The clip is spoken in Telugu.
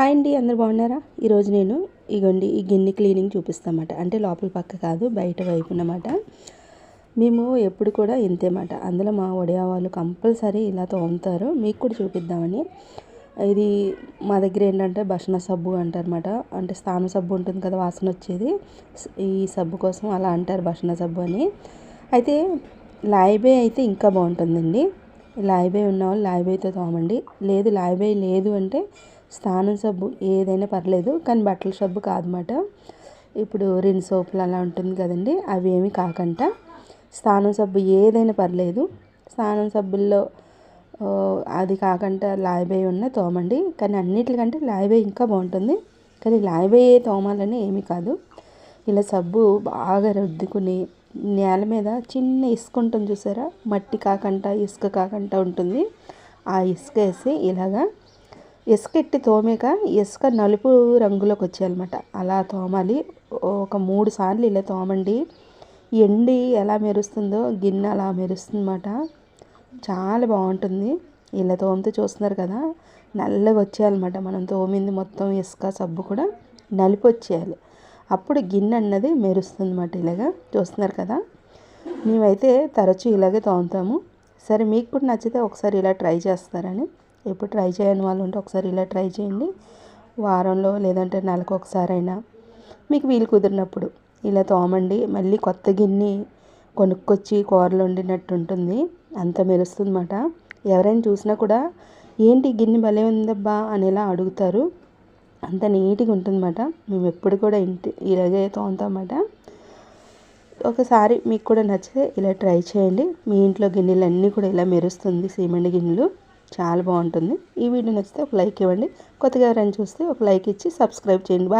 హాయ్ అండి అందరు బాగున్నారా? ఈరోజు నేను ఇగోండి ఈ గిన్నె క్లీనింగ్ చూపిస్తామాట. అంటే లోపల పక్క కాదు బయట వైపు అన్నమాట మేము ఎప్పుడు కూడా ఇంతేమాట. అందులో మా ఒడియా వాళ్ళు కంపల్సరీ ఇలా తోముతారు. మీకు కూడా చూపిద్దామని. ఇది మా దగ్గర ఏంటంటే బసన సబ్బు అంటారన్నమాట. అంటే స్థాన సబ్బు ఉంటుంది కదా వాసన వచ్చేది. ఈ సబ్బు కోసం అలా అంటారు భషణ సబ్బు అని. అయితే లాయిబే అయితే ఇంకా బాగుంటుందండి. లాయిబే ఉన్న వాళ్ళు లాయిబేతో తోమండి. లేదు లాయిబే లేదు అంటే స్నానం సబ్బు ఏదైనా పర్లేదు కానీ బట్టల సబ్బు కాదన్నమాట. ఇప్పుడు రిన్ సోపులు అలా ఉంటుంది కదండి అవి ఏమి కాకుండా స్నానం సబ్బు ఏదైనా పర్లేదు స్నానం సబ్బుల్లో అది కాకుండా లాయిబాయ్ ఉన్న తోమండి. కానీ అన్నిటికంటే లాయబే ఇంకా బాగుంటుంది. కానీ లాయబే తోమాలని ఏమీ కాదు. ఇలా సబ్బు బాగా రుద్దుకుని నేల మీద చిన్న ఇసుక ఉంటుంది చూసారా? మట్టి కాకుండా ఇసుక కాకుండా ఉంటుంది. ఆ ఇసుక వేసి ఇలాగా ఇసుక ఎట్టి తోమాక ఇసుక నలుపు రంగులోకి వచ్చాయన్నమాట. అలా తోమాలి. ఒక మూడు సార్లు ఇలా తోమండి. ఎండి ఎలా మెరుస్తుందో గిన్నె అలా మెరుస్తుందన్నమాట. చాలా బాగుంటుంది. ఇలా తోమితే చూస్తున్నారు కదా నల్లగా వచ్చేయాలన్నమాట. మనం తోమింది మొత్తం ఇసుక సబ్బు కూడా నలిపి వచ్చేయాలి. అప్పుడు గిన్నె అన్నది మెరుస్తుంది అన్నమాట ఇలాగా. చూస్తున్నారు కదా మేమైతే తరచూ ఇలాగే తోముతాము. సరే మీకు కూడా నచ్చితే ఒకసారి ఇలా ట్రై చేస్తారని. ఎప్పుడు ట్రై చేయని వాళ్ళు ఉంటే ఒకసారి ఇలా ట్రై చేయండి. వారంలో లేదంటే నెలకు ఒకసారైనా. మీకు వీలు కుదిరినప్పుడు ఇలా తోమండి. మళ్ళీ కొత్త గిన్నె కొనుక్కొచ్చి కూరలు వండినట్టు ఉంటుంది. అంత మెరుస్తుందన్నమాట. ఎవరైనా చూసినా కూడా ఏంటి గిన్నె భలే ఉందబ్బా అనేలా అడుగుతారు. అంత నీట్గా ఉంటుందన్నమాట. మేము ఎప్పుడు కూడా ఇంటి ఇలాగే తోముతామన్నమాట. ఒకసారి మీకు కూడా నచ్చితే ఇలా ట్రై చేయండి. మీ ఇంట్లో గిన్నెలు అన్నీ కూడా ఇలా మెరుస్తుంది. సిమెంట్ గిన్నెలు. చాలా బాగుంటుంది. ఈ వీడియో నచ్చితే ఒక లైక్ ఇవ్వండి. కొత్తగా ఎవరైనా చూస్తే ఒక లైక్ ఇచ్చి సబ్స్క్రైబ్ చేయండి. బాయ్